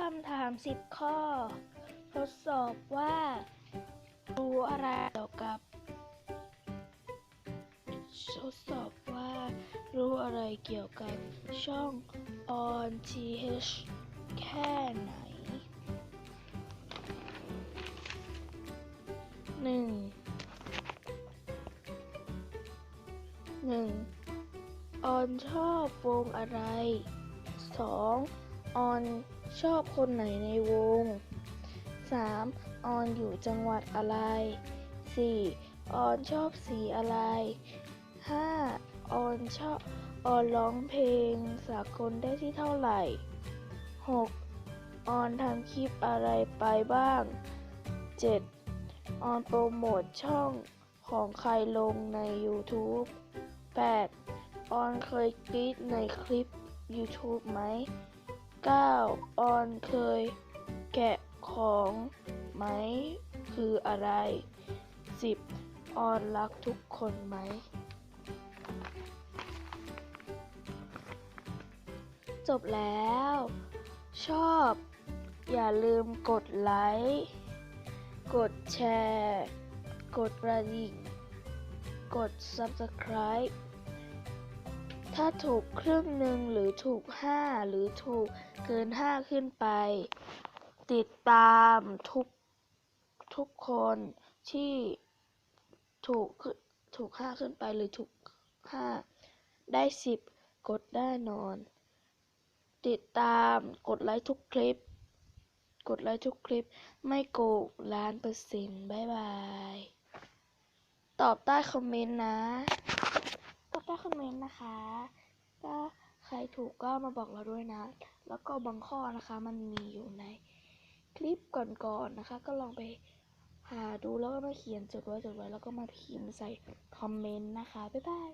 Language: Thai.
คำถาม 10 ข้อ ทดสอบว่า รู้อะไรเกี่ยวกับ ทดสอบว่า รู้อะไรเกี่ยวกับช่อง on th แค่ไหนหนึ่งหนึ่งออนชอบวงอะไรสองออน ชอบคนไหนในวง 3. ออนอยู่จังหวัดอะไร 4. ออนชอบสีอะไร 5. ออนชอบออนร้องเพลงสากลได้ที่เท่าไหร่ 6. ออนทำคลิปอะไรไปบ้าง 7. ออนโปรโมทช่องของใครลงใน YouTube 8. ออนเคยกรีดในคลิป YouTube ไหม 9. ออนเคยแกะของไหม คืออะไร 10. ออนรักทุกคนไหม จบแล้ว ชอบ อย่าลืมกดไลค์ กดแชร์ กดกระดิ่ง กด Subscribe ถ้าถูกครึ่งหนึ่งหรือถูก 5 หรือถูกเกิน 5 ขึ้นไป ติดตามทุกทุกคนที่ถูกถูก 5 ขึ้นไปหรือถูก 5 ได้ 10 กดได้นอน ติดตามกดไลค์ทุกคลิป กดไลค์ทุกคลิปไม่โกงล้านเปอร์เซ็นต์บายบาย ตอบใต้คอมเมนต์นะ คอมเมนต์นะคะ ถ้าใครถูกก็มาบอกเราด้วยนะ แล้วก็บางข้อนะคะมันมีอยู่ในคลิปก่อนๆนะคะ ก็ลองไปหาดูแล้วก็มาเขียนจดไว้จดไว้แล้วก็มาพิมพ์ใส่คอมเมนต์นะคะ บ๊ายบาย